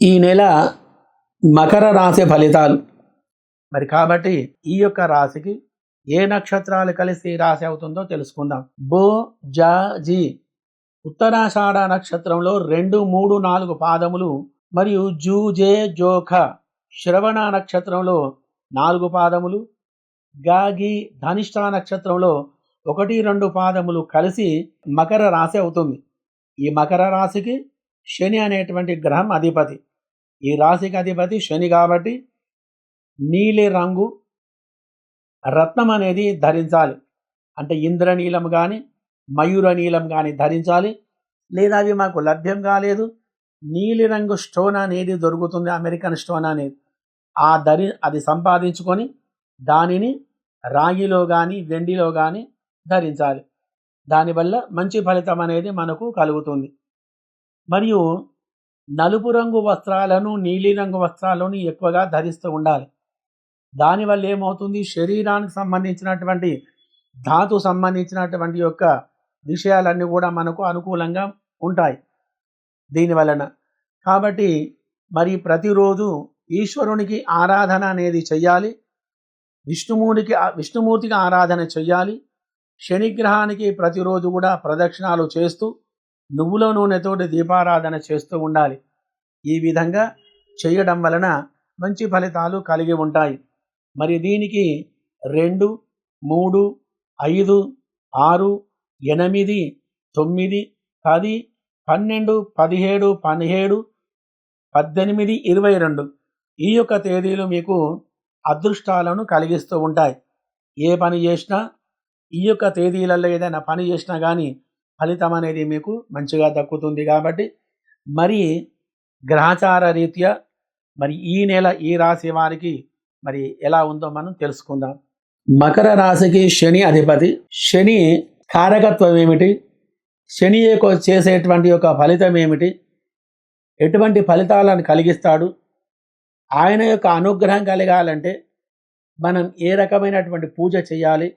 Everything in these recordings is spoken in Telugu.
ఈ నెల మకర రాశి ఫలితాలు. మరి కాబట్టి ఈ యొక్క రాశికి ఏ నక్షత్రాలు కలిసి రాశి అవుతుందో తెలుసుకుందాం. బో జా జి. ఉత్తరాషాఢ నక్షత్రంలో రెండు మూడు నాలుగు పాదములు మరియు జూ జే జోఖ శ్రవణ నక్షత్రంలో నాలుగు పాదములు గాగి ధనిష్ట నక్షత్రంలో ఒకటి రెండు పాదములు కలిసి మకర రాశి అవుతుంది. ఈ మకర రాశికి శని అనేటువంటి గ్రహం అధిపతి. ఈ రాశికి అధిపతి శని కాబట్టి నీలి రంగు రత్నం అనేది ధరించాలి. అంటే ఇంద్రనీలం కానీ మయూర నీలం కానీ ధరించాలి. లేదా అవి మాకు లభ్యం కాలేదు. నీలిరంగు స్టోన్ అనేది దొరుకుతుంది అమెరికన్ స్టోన్ అనేది. ఆ ధరి అది సంపాదించుకొని దానిని రాగిలో కానీ వెండిలో కానీ ధరించాలి. దానివల్ల మంచి ఫలితం అనేది మనకు కలుగుతుంది. మరియు నలుపు రంగు వస్త్రాలను నీలిరంగు వస్త్రాలను ఎక్కువగా ధరిస్తూ ఉండాలి. దానివల్ల ఏమవుతుంది? శరీరానికి సంబంధించినటువంటి ధాతు సంబంధించినటువంటి యొక్క విషయాలన్నీ కూడా మనకు అనుకూలంగా ఉంటాయి దీనివలన కాబట్టి మరి ప్రతిరోజు ఈశ్వరునికి ఆరాధన అనేది చెయ్యాలి. విష్ణుమూర్తికి విష్ణుమూర్తికి ఆరాధన చెయ్యాలి. శనిగ్రహానికి ప్రతిరోజు కూడా ప్రదక్షిణాలు చేస్తూ నువ్వుల నూనెతోటి దీపారాధన చేస్తూ ఉండాలి. ఈ విధంగా చేయడం వలన మంచి ఫలితాలు కలిగి ఉంటాయి. మరి దీనికి రెండు మూడు ఐదు ఆరు ఎనిమిది తొమ్మిది పది పన్నెండు పదిహేడు పదిహేడు పద్దెనిమిది ఇరవై రెండు. ఈ యొక్క తేదీలు మీకు అదృష్టాలను కలిగిస్తూ ఉంటాయి. ఏ పని చేసినా ఈ యొక్క తేదీలలో ఏదైనా పని చేసినా కానీ ఫలితం అనేది మీకు మంచిగా దక్కుతుంది కాబట్టి మరి గ్రహచార రీత్యా మరి ఈ నెల ఈ రాశి వారికి మరి ఎలా ఉందో మనం తెలుసుకుందాం. మకర రాశికి శని అధిపతి. శని కారకత్వం ఏమిటి? శని యొక్క చేసేటువంటి యొక్క ఫలితం ఏమిటి? ఎటువంటి ఫలితాలను కలిగిస్తాడు? ఆయన యొక్క అనుగ్రహం కలగాలంటే మనం ఏ రకమైనటువంటి పూజ చేయాలి?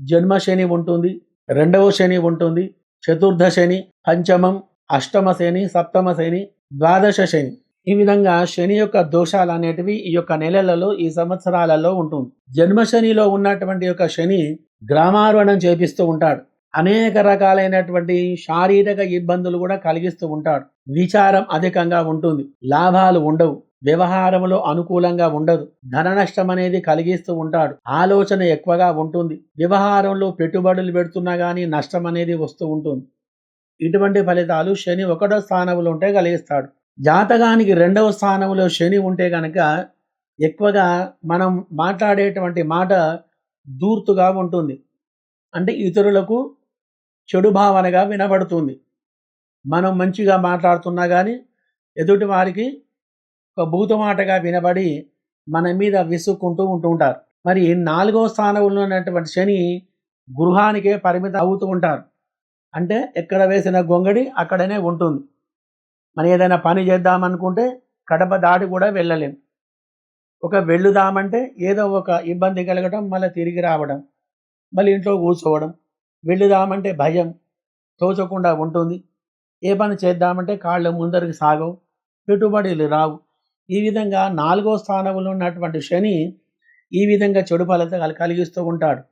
జన్మ శని ఉంటుంది. రెండవ శని ఉంటుంది. చతుర్థ శని పంచమం అష్టమ శని సప్తమ శని ద్వాదశ శని. ఈ విధంగా శని యొక్క దోషాలు అనేటివి ఈ యొక్క నెలలలో ఈ సంవత్సరాలలో ఉంటుంది. జన్మ శనిలో ఉన్నటువంటి యొక్క శని గ్రామారోహణం చేపిస్తూ ఉంటాడు. అనేక రకాలైనటువంటి శారీరక ఇబ్బందులు కూడా కలిగిస్తూ ఉంటాడు. విచారం అధికంగా ఉంటుంది. లాభాలు ఉండవు. వ్యవహారంలో అనుకూలంగా ఉండదు. ధన నష్టం అనేది కలిగిస్తూ ఉంటాడు. ఆలోచన ఎక్కువగా ఉంటుంది. వ్యవహారంలో పెట్టుబడులు పెడుతున్నా కానీ నష్టం అనేది వస్తూ ఉంటుంది. ఇటువంటి ఫలితాలు శని ఒకటో స్థానంలో ఉంటే కలిగిస్తాడు. జాతకానికి రెండవ స్థానంలో శని ఉంటే కనుక ఎక్కువగా మనం మాట్లాడేటువంటి మాట దూర్తుగా ఉంటుంది. అంటే ఇతరులకు చెడు భావనగా వినబడుతుంది. మనం మంచిగా మాట్లాడుతున్నా కానీ ఎదుటి వారికి ఒక భూతమాటగా వినబడి మన మీద విసుక్కుంటూ ఉంటూ ఉంటారు. మరి నాలుగో స్థానంలో ఉన్నటువంటి శని గృహానికే పరిమితం అవుతూ ఉంటారు. అంటే ఎక్కడ వేసిన గొంగడి అక్కడనే ఉంటుంది. మనం ఏదైనా పని చేద్దామనుకుంటే కడప దాటి కూడా వెళ్ళలేం. ఒక వెళ్ళుదామంటే ఏదో ఒక ఇబ్బంది కలగడం మళ్ళీ తిరిగి రావడం మళ్ళీ ఇంట్లో కూర్చోవడం వెళ్ళుదామంటే భయం తోచకుండా ఉంటుంది. ఏ పని చేద్దామంటే కాళ్ళు ముందరికి సాగవు పెట్టుబడులు రావు. ఈ విధంగా నాలుగో స్థానంలో ఉన్నటువంటి శని ఈ విధంగా చెడు ఫలితాలు కలిగిస్తూ ఉంటాడు.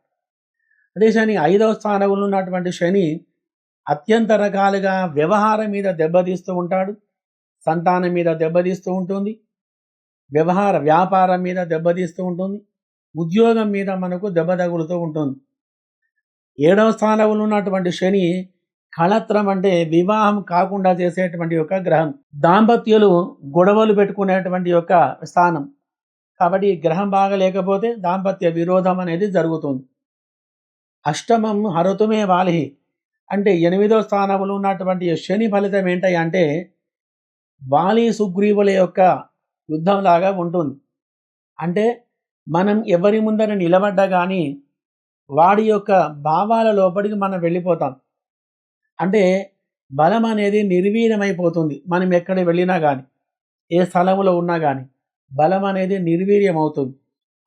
అదే శని ఐదవ స్థానంలో ఉన్నటువంటి శని అత్యంత రకాలుగా వ్యవహారం మీద దెబ్బతీస్తూ ఉంటాడు. సంతానం మీద దెబ్బతీస్తూ ఉంటుంది. వ్యవహార వ్యాపారం మీద దెబ్బతీస్తూ ఉంటుంది. ఉద్యోగం మీద మనకు దెబ్బ తగులుతూ ఉంటుంది. ఏడవ స్థానంలో ఉన్నటువంటి శని కళత్రం అంటే వివాహం కాకుండా చేసేటువంటి యొక్క గ్రహం. దాంపత్యులు గొడవలు పెట్టుకునేటువంటి యొక్క స్థానం. కాబట్టి ఈ గ్రహం బాగా లేకపోతే దాంపత్య విరోధం అనేది జరుగుతుంది. అష్టమం హరతుమే వాలిహి. అంటే ఎనిమిదో స్థానంలో ఉన్నటువంటి శని ఫలితం ఏంటి అంటే వాలి సుగ్రీవుల యొక్క యుద్ధం లాగా ఉంటుంది. అంటే మనం ఎవరి ముందర నిలబడ్డా కానీ వాడి యొక్క భావాల లోపలికి మనం వెళ్ళిపోతాం. అంటే బలం అనేది నిర్వీర్యమైపోతుంది. మనం ఎక్కడ వెళ్ళినా కానీ ఏ స్థలంలో ఉన్నా కానీ బలం అనేది నిర్వీర్యం అవుతుంది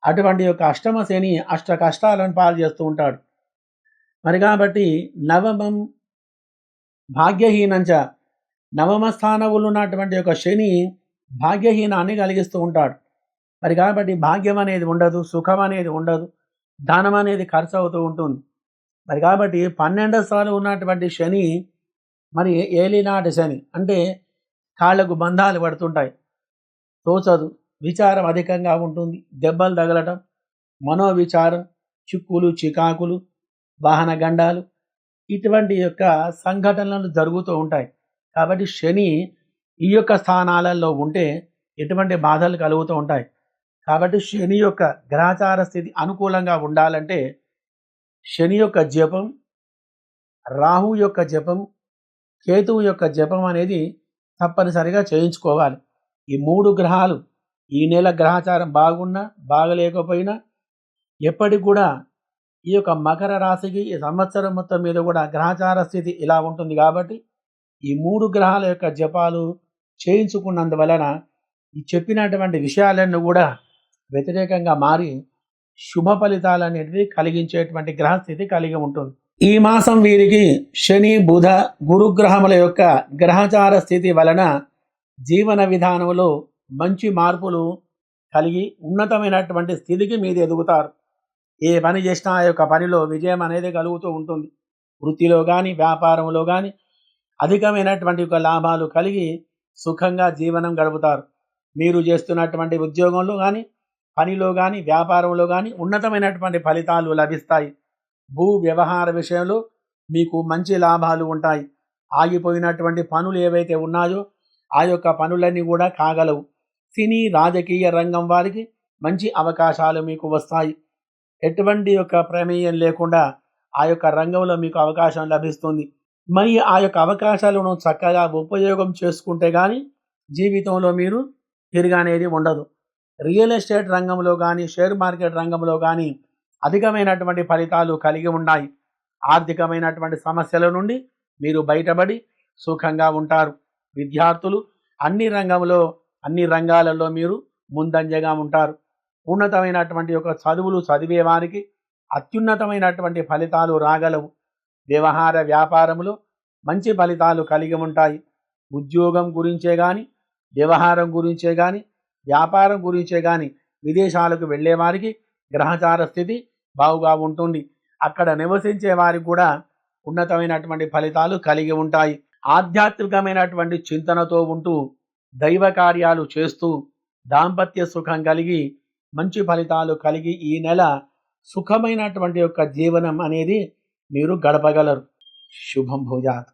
అటువంటి యొక్క అష్టమ శని అష్ట కష్టాలను పాలు చేస్తూ ఉంటాడు. మరి కాబట్టి నవమం భాగ్యహీనంచ నవమ స్థానములు ఉన్నటువంటి యొక్క శని భాగ్యహీనాన్ని కలిగిస్తూ ఉంటాడు. మరి కాబట్టి భాగ్యం అనేది ఉండదు సుఖం అనేది ఉండదు ధనం అనేది ఖర్చు అవుతూ ఉంటుంది. మరి కాబట్టి పన్నెండవ సార్లు ఉన్నటువంటి శని మరి ఏలినాటి శని అంటే కాళ్ళకు బంధాలు పడుతుంటాయి. తోచదు విచారం అధికంగా ఉంటుంది దెబ్బలు తగలటం మనోవిచారం చిక్కులు చికాకులు వాహన గండాలు ఇటువంటి యొక్క సంఘటనలు జరుగుతూ ఉంటాయి. కాబట్టి శని ఈ యొక్క స్థానాలలో ఉంటే ఎటువంటి బాధలు కలుగుతూ ఉంటాయి. కాబట్టి శని యొక్క గ్రహచార స్థితి అనుకూలంగా ఉండాలంటే శని యొక్క జపం రాహు యొక్క జపం కేతువు యొక్క జపం అనేది తప్పనిసరిగా చేయించుకోవాలి. ఈ మూడు గ్రహాలు ఈ నెల గ్రహచారం బాగున్నా బాగలేకపోయినా ఎప్పటికి కూడా ఈ యొక్క మకర రాశికి ఈ సంవత్సరం మొత్తం మీద కూడా గ్రహచార స్థితి ఇలా ఉంటుంది కాబట్టి ఈ మూడు గ్రహాల యొక్క జపాలు చేయించుకున్నందువలన ఈ చెప్పినటువంటి విషయాలన్నీ కూడా వ్యతిరేకంగా మారి శుభ ఫలితాలు అనేటివి కలిగించేటువంటి గ్రహస్థితి కలిగి ఉంటుంది. ఈ మాసం వీరికి శని బుధ గురుగ్రహముల యొక్క గ్రహచార స్థితి వలన జీవన విధానంలో మంచి మార్పులు కలిగి ఉన్నతమైనటువంటి స్థితికి మీరు ఎదుగుతారు. ఏ పని చేసినా ఆ యొక్క పనిలో విజయం అనేది కలుగుతూ ఉంటుంది. వృత్తిలో కానీ వ్యాపారంలో కానీ అధికమైనటువంటి యొక్క లాభాలు కలిగి సుఖంగా జీవనం గడుపుతారు. మీరు చేస్తున్నటువంటి ఉద్యోగంలో కానీ పనిలో కానీ వ్యాపారంలో కానీ ఉన్నతమైనటువంటి ఫలితాలు లభిస్తాయి. భూ వ్యవహార విషయంలో మీకు మంచి లాభాలు ఉంటాయి. ఆగిపోయినటువంటి పనులు ఏవైతే ఉన్నాయో ఆ యొక్క పనులన్నీ కూడా కాగలవు. సినీ రాజకీయ రంగం వారికి మంచి అవకాశాలు మీకు వస్తాయి. ఎటువంటి యొక్క ప్రమేయం లేకుండా ఆ యొక్క రంగంలో మీకు అవకాశం లభిస్తుంది. మరి ఆ యొక్క అవకాశాలను చక్కగా ఉపయోగం చేసుకుంటే కానీ జీవితంలో మీరు తిరగనేది ఉండదు. రియల్ ఎస్టేట్ రంగంలో కానీ షేర్ మార్కెట్ రంగంలో కానీ అధికమైనటువంటి ఫలితాలు కలిగి ఉన్నాయి. ఆర్థికమైనటువంటి సమస్యల నుండి మీరు బయటపడి సుఖంగా ఉంటారు. విద్యార్థులు అన్ని రంగంలో అన్ని రంగాలలో మీరు ముందంజగా ఉంటారు. ఉన్నతమైనటువంటి యొక్క చదువులు చదివే వారికి అత్యున్నతమైనటువంటి ఫలితాలు రాగలవు. వ్యవహార వ్యాపారంలో మంచి ఫలితాలు కలిగి ఉంటాయి. ఉద్యోగం గురించే కానీ వ్యవహారం గురించే కానీ వ్యాపారం గురించే కానీ విదేశాలకు వెళ్ళే వారికి గ్రహచార స్థితి బావుగా ఉంటుంది. అక్కడ నివసించే వారికి కూడా ఉన్నతమైనటువంటి ఫలితాలు కలిగి ఉంటాయి. ఆధ్యాత్మికమైనటువంటి చింతనతో ఉంటూ దైవ కార్యాలు చేస్తూ దాంపత్య సుఖం కలిగి మంచి ఫలితాలు కలిగి ఈ నెల సుఖమైనటువంటి యొక్క జీవనం అనేది మీరు గడపగలరు. శుభం భూజాత్.